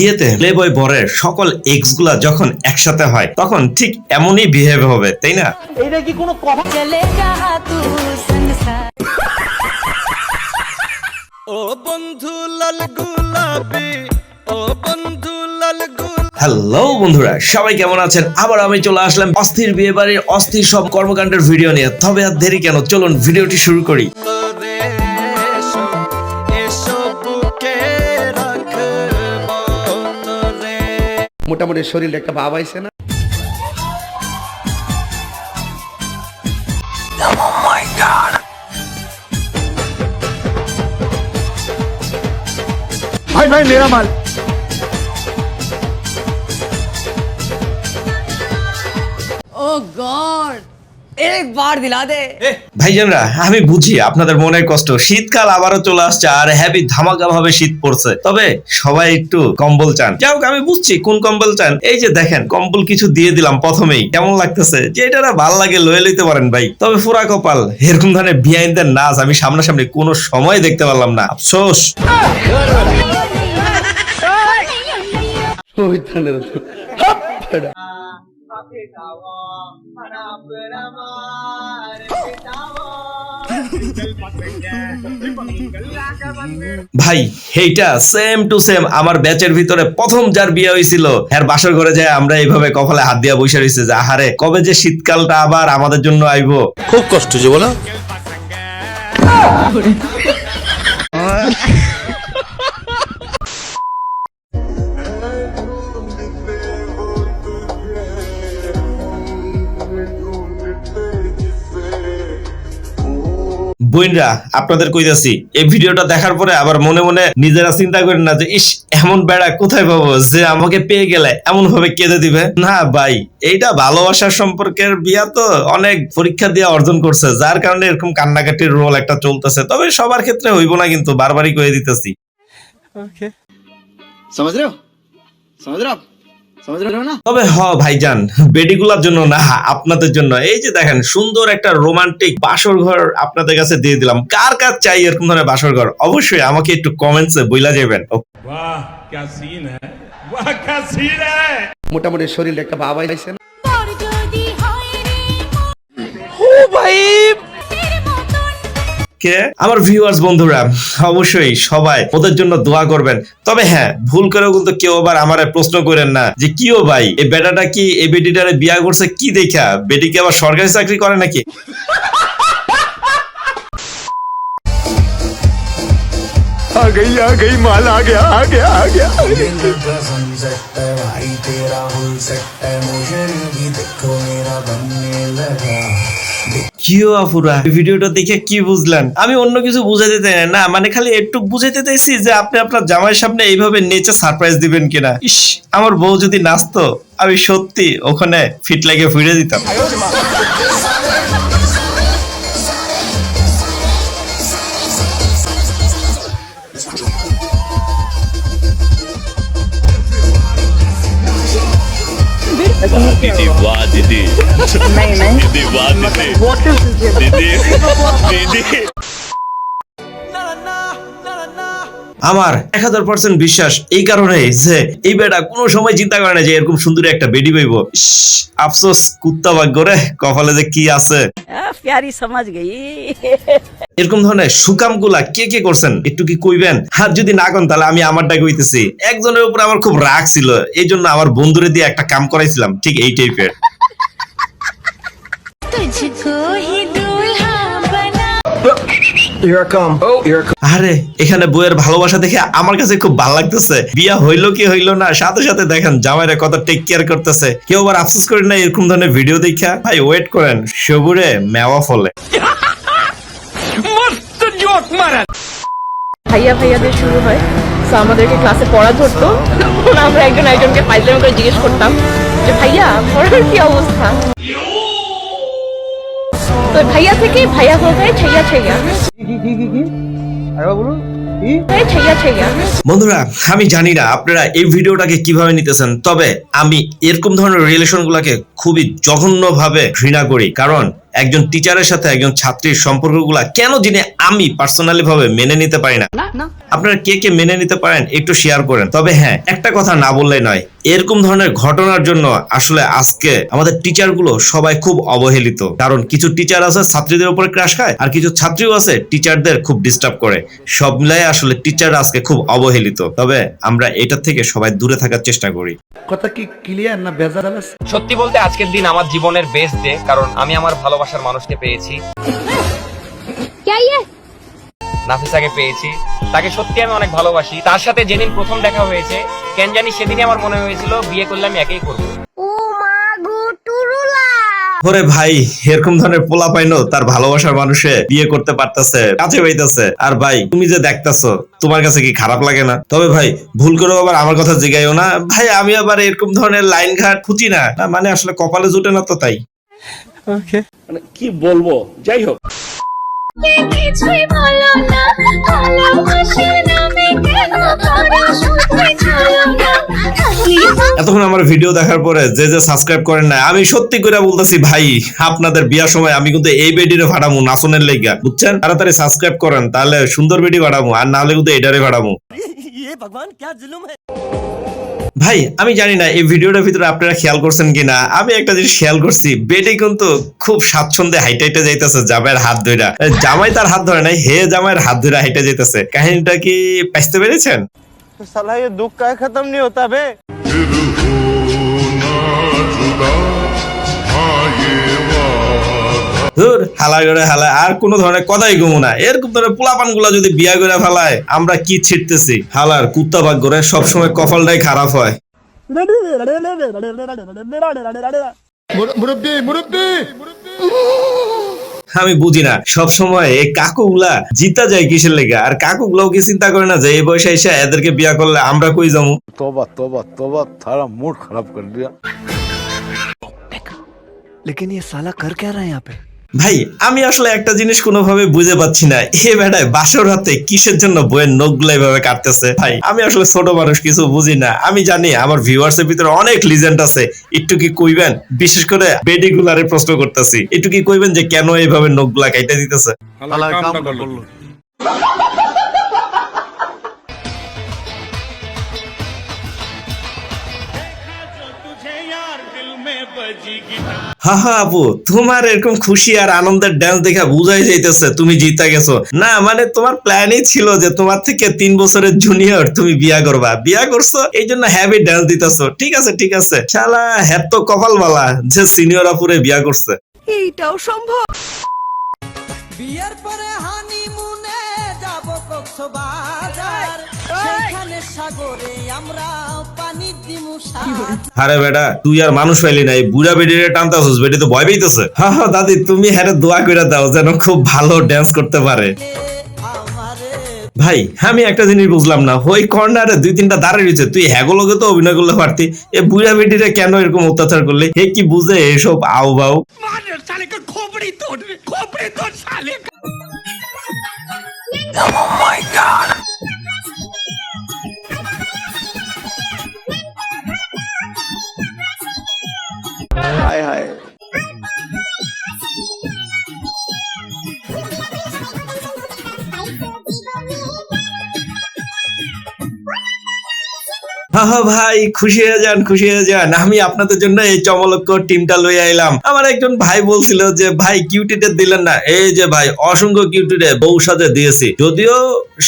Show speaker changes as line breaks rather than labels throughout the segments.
বিয়েতে প্লেবয় বরের সকল এক্সগুলা যখন একসাথে হয় তখন ঠিক এমনই বিহেভ হবে তাই না?
এটা কি কোনো
ও বন্ধু লাল গুলাবি ও বন্ধু লাল
হ্যালো বন্ধুরা সবাই কেমন আছেন? আবার আমি চলে আসলাম অস্থির বিয়ে বাড়ির অস্থির সব কর্মকাণ্ডের ভিডিও নিয়ে। তবে আর দেরি কেন? চলুন ভিডিওটি শুরু করি।
মোটামুটি শরীরে একটা ভাব আইছে না ভাই ভাই
মেরা Oh God! একবার দিলা দে।
ভাইজানরা আমি বুঝি আপনাদের মনের কষ্ট। শীতকাল আবারও চলে আসছে আর ধামাকা ভাবে শীত পড়ছে। তবে সবাই একটু কম্বল চান। আমি বুঝছি কোন কম্বল চান। এই যে দেখেন কম্বল কিছু দিয়ে দিলাম প্রথমেই। কেমন লাগতেছে? যে এটা ভালো লাগে লয়ে লইতে পারেন ভাই। তবে ফুরা কপাল এরকম ধরনের বিহাইন্ড দ্য নাচ আমি সামনাসামনি কোনো সময় দেখতে পারলাম না। আফসোস।
ওই
ভাই এইটা সেম টু সেম আমার ব্যাচের ভিতরে প্রথম যার বিয়ে হয়েছিল এর বাসর ঘরে যায় আমরা এইভাবে কপালে হাত দিয়া বসে রয়েছে যে আহারে কবে যে শীতকালটা আবার আমাদের জন্য আইবো।
খুব কষ্ট যে বলো।
বইনরা আপনাদের কইতাছি এই ভিডিওটা দেখার পরে আবার মনে মনে নিজেরা চিন্তা করেন না যে ইস এমন বেড়া কোথায় পাবো যে আমাকে পেয়ে গেলে এমন ভাবে কেঁদে দিবে? না ভাই এইটা ভালোবাসা সম্পর্কের বিয়া তো অনেক পরীক্ষা দিয়ে অর্জন করছে যার কারণে এরকম কান্নাকাটির রোল একটা চলতেছে। তবে সবার ক্ষেত্রে হইব না কিন্তু বারবারই কয়ে দিতেছি।
ওকে সমঝ রে
তবে হ ভাইজান বেডিগুলার জন্য না আপনাদের জন্য। এই যে দেখেন সুন্দর একটা রোমান্টিক বাসর ঘর আপনাদের কাছে দিয়ে দিলাম। কার কার চাই এরকম ধরনের বাসর ঘর অবশ্যই আমাকে একটু কমেন্টসে বইলা যাবেন।
মোটামুটি শরীর একটা বাবা আইছে
ও ভাই
কে আমার ভিউয়ার্স বন্ধুরা অবশ্যই সবাই ওদের জন্য দোয়া করবেন তবে হ্যাঁ ভুল করেও কিন্তু কেউ আবার আমার প্রশ্ন করেন না যে কিও ভাই এই বেটাটা কি এই বেটিটারে বিয়া করছে কি দেখা বেটি কি আবার সরকারি চাকরি করে নাকি
आ गई आ गई माल आ गया आ गया आ गया
सनसेट है भाई तेरा फुल सेट है मुझे भी देखो मेरा बनने लगा
কিও আপুরা এই ভিডিওটা দেখে কি বুঝলেন? আমি অন্য কিছু বুঝাইতে চাই না না মানে খালি একটু বুঝাইতে চাইছি যে আপনি আপনার জামাইয়ের সামনে এইভাবে নেচে সারপ্রাইজ দিবেন কিনা। ইস আমার বউ যদি নাচতো আমি সত্যি ওখানে ফিট লাগে ফিরে দিতাম।
दीदी वाह दीदी नहीं नहीं दीदी वाह दीदी दीदी दीदी
আমার এক হাজার পার্সেন্ট বিশ্বাস এই কারণে যে এই বেটা কোনো সময় চিন্তা করে না যে এরকম সুন্দর একটা বেডি পাইব। আফসোস কুত্তা ভাগ্য রে কপালে যে কি আছে। এরকম ধরনের সুকামগুলা কে কে করছেন একটু কি কইবেন? হাত যদি না কন তাহলে আমি আমার ডাকে হইতেছি একজনের উপর আমার খুব রাগ ছিল এই জন্য আমার বন্ধুরে দিয়ে একটা কাম করাইছিলাম ঠিক এই টাইপের আরে এখানে বইয়ের ভালোবাসা দেখে আমার কাছে খুব ভালো লাগতেছে। বিয়া হইল কি হইল না সাথে সাথে দেখেন জামাইরা কত টেক কেয়ার করতেছে। কেউ আবার আফসোস করেন না এরকম ধরনের ভিডিও দেখা? ভাই ওয়েট করেন সবুরে মেওয়া ফলে।
ভাইয়া ভাইয়াদের শুরু হয়। তো আমাদেরকে ক্লাসে পড়া ধরতো। আমরা একজন একজনকে পাইজামা করে জিজ্ঞেস করতাম যে ভাইয়া পড়ার কি অবস্থা? তো ভাইয়া থেকে ভাইয়া হয়ে যায় ছেইয়া ছেইয়া হয়ে ছেইয়া ছেইয়া
বন্ধুরা আমি জানি না আপনারা এই ভিডিওটাকে কীভাবে নিতেছেন তবে আমি এরকম ধরনের রিলেশন গুলাকে খুবই জঘন্য ভাবে ঘৃণা করি। কারণ একজন টিচারের সাথে একজন ছাত্রীর সম্পর্কগুলা কেন যিনি আমি পার্সোনালি ভাবে মেনে নিতে পারি না? আপনারা কে কে মেনে নিতে পারেন একটু শেয়ার করেন। তবে হ্যাঁ একটা কথা না বললেই নয় এরকম ধরনের ঘটনার জন্য আসলে আজকে আমাদের টিচারগুলো সবাই খুব অবহেলিত। কারণ কিছু টিচার আছে ছাত্রীদের উপরে ক্রাশ খায় আর কিছু ছাত্রীও আছে টিচারদের খুব ডিস্টার্ব করে। সব মিলাই আসলে টিচার আজকে খুব অবহেলিত। তবে আমরা এটা থেকে সবাই দূরে থাকার চেষ্টা করি।
কথা কি ক্লিয়ার না বেজার
সত্যি বলতে আজকের দিন আমার জীবনের বেস্ট ডে কারণ আমি আমার ভালোবাসার মানুষকে পেয়েছি। নাফিসাকে পেয়েছি। তাকে সত্যি আমি অনেক ভালোবাসি। তার সাথে যেদিন প্রথম দেখা হয়েছে কেন জানি সেদিনই আমার মনে হয়েছিল বিয়ে করলে আমি একাই করব।
ওরে ভাই এরকম ধরনের পোলা পাইনো তার ভালোবাসার মানুষে বিয়ে করতে পারতেছে কাছে পাইতেছে। আর ভাই তুমি যে দেখতাছো তোমার কাছে কি খারাপ লাগে না? তবে ভাই ভুল করে আবার আমার কথা জিগাইও না। ভাই আমি আবার এরকম ধরনের লাইন ঘাট খুঁজি না। না, মানে আসলে কপালে জুটে না তো তাই।
কিছুই বলো না ভালোবাসার নামে কেন করো শুধু চলো না?
এতক্ষণ আমার ভিডিও দেখার পরে যে যে সাবস্ক্রাইব করেন না আমি সত্যি করে বলতেছি ভাই আপনাদের বিয়ার সময় আমি কিন্তু এই বেডিরে ভাড়ামু নাচনের লেগা বুঝছেন? তাড়াতাড়ি সাবস্ক্রাইব করেন তাহলে সুন্দর বেডি ভাড়ামু আর না হলে কিন্তু এটারে ভাড়ামু ভাই আমি জানি না এই ভিডিওটার ভিতরে আপনারা খেয়াল করছেন কিনা। আমি একটা জিনিস খেয়াল করছি বেটি কিন্তু খুব স্বাচ্ছন্দ্যে হাইটে হাইটে যাইতেছে জামাইয়ের হাত ধইরা। জামাই তার হাত ধরে নাই হে জামাইয়ের হাত ধরে হাইটে যাইতেছে। কাহিনীটা কি পাইতে পেরেছেন?
সালা দুঃখ কায় খতম নি হতা
ধুর হালা করে হালা আর কোন ধরনের কথাই গমু না এরকম ধরনের পোলাপান গুলা যদি বিয়া করে ফেলায় আমরা কি ছিটতেছি হালার কুত্তা ভাগ করে সবসময় কপালটাই খারাপ হয়
मुरब्बी मुरब्बी
আমি বুঝি না সব সময় এই কাকুগুলা জিতা যায় কিসের লেগে আর কাকুগুলাও কি চিন্তা করে না যে এই বয়সে এসে এদেরকে বিয়া করলে আমরা কই যাবো
तोबा तोबा तोबा थारा मूड खराब कर दिया
लेकिन ये साला कर क्या रहा है यहाँ पे
ভাই, আমি আসলে একটা জিনিস কোনোভাবে বুঝে পাচ্ছি না। এ বেটায় বাসর হাতে কিসের জন্য বইয়ের নখগুলো এভাবে কাটতেছে? ভাই, আমি আসলে ছোট মানুষ, কিছু বুঝি না। আমি জানি আমার ভিউয়ার্স এর ভিতরে অনেক লিজেন্ড আছে। একটু কি কইবেন? বিশেষ করে বেডিগুলারে প্রশ্ন করতেছি। একটু কি কইবেন যে কেন এইভাবে নখগুলা কাইটা দিতেছে? হা হা আপু তোমার এরকম খুশি আর আনন্দের ড্যান্স দেখা বুঝাই যাইতেছে তুমি জিতা গেছো। না মানে তোমার প্ল্যানই ছিল যে তোমার থেকে তিন বছরের জুনিয়র তুমি বিয়া করবা। বিয়া করছ এই জন্য হ্যাভি ড্যান্স দিতেছো। ঠিক আছে ঠিক আছে। শালা হ্যাঁ তো কপাল বালা যে সিনিয়র আপুরে বিয়া করছে।
এইটাও সম্ভব।
বিয়ের পরে হানিমুনে যাব কক্সবাজার। সেখানে সাগরে আমরা
আরে বেটা তুই আর মানুষ পাইলি নাই বুড়া বেডিরে টানতাছিস বেটি তো ভয় পেয়েছে হ্যাঁ হ্যাঁ দাদি তুমি হ্যাঁ দোয়া করে দাও যেন খুব ভালো ড্যান্স করতে পারে। ভাই আমি একটা জিনিস বুঝলাম না ওই কর্নারে দুই তিনটা দাঁড়িয়ে রয়েছে তুই হ্যাগোলোকে তো অভিনয় করলে পারতি। এ বুড়া বেটিরে কেন এরকম অত্যাচার করলে? হে কি বুঝে এসব আও বাউ?
हाय
হা ভাই, খুশি হয়ে যান, খুশি হয়ে যান। আমি আপনাদের জন্য এই চমলক্ষ টিমটা লই আইলাম। আমার একজন ভাই বলছিল যে, ভাই কিউটিটে দিলেন না। এই যে ভাই, অসংখ্য কিউটিটে বউ সাজে দিয়েছি। যদিও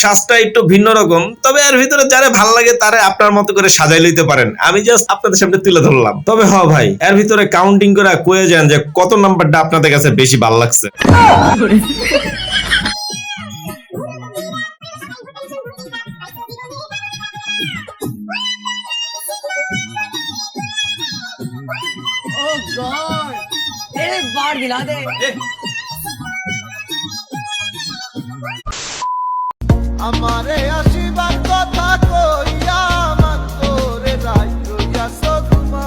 শ্বাসটা একটু ভিন্ন রকম, তবে এর ভিতরে যারে ভালো লাগে তারে আপনার মতো করে সাজাই লইতে পারেন। আমি জাস্ট আপনাদের সামনে তুলে ধরলাম। তবে হ ভাই, এর ভিতরে কাউন্টিং করে কয়ে যান যে, কত নাম্বারটা আপনাদের কাছে বেশি ভালো লাগছে।
एक बार दिला दे
আমারে আসিবার কথা কইয়া আমার তোরে রাইতো ইয়াসো ঘুমা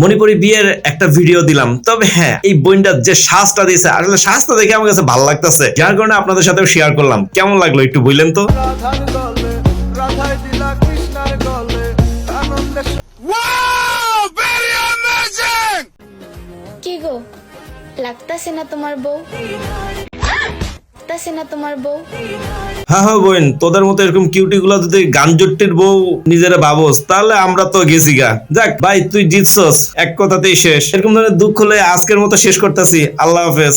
মণিপুরি বিয়ের একটা ভিডিও দিলাম তবে হ্যাঁ এই বইনটা যে শ্বাসটা দিয়েছে আসলে শ্বাসটা দেখে আমার কাছে ভালো লাগতেছে যার কারণে আপনাদের সাথেও শেয়ার করলাম কেমন লাগলো একটু বললেন তো
লাগতাছে না তোমার বউ?
হ্যাঁ হ্যাঁ বোন, তোদের মতো এরকম কিউটি গুলা যদি গানজট্টির বউ নিজেরা ভাবস, তাহলে আমরা তো গেছি গা। যাক, ভাই, তুই জিতছস। এক কথাতেই শেষ। এরকম ধরনের দুঃখ হলে আজকের মতো শেষ করতেছি। আল্লাহ হাফেজ।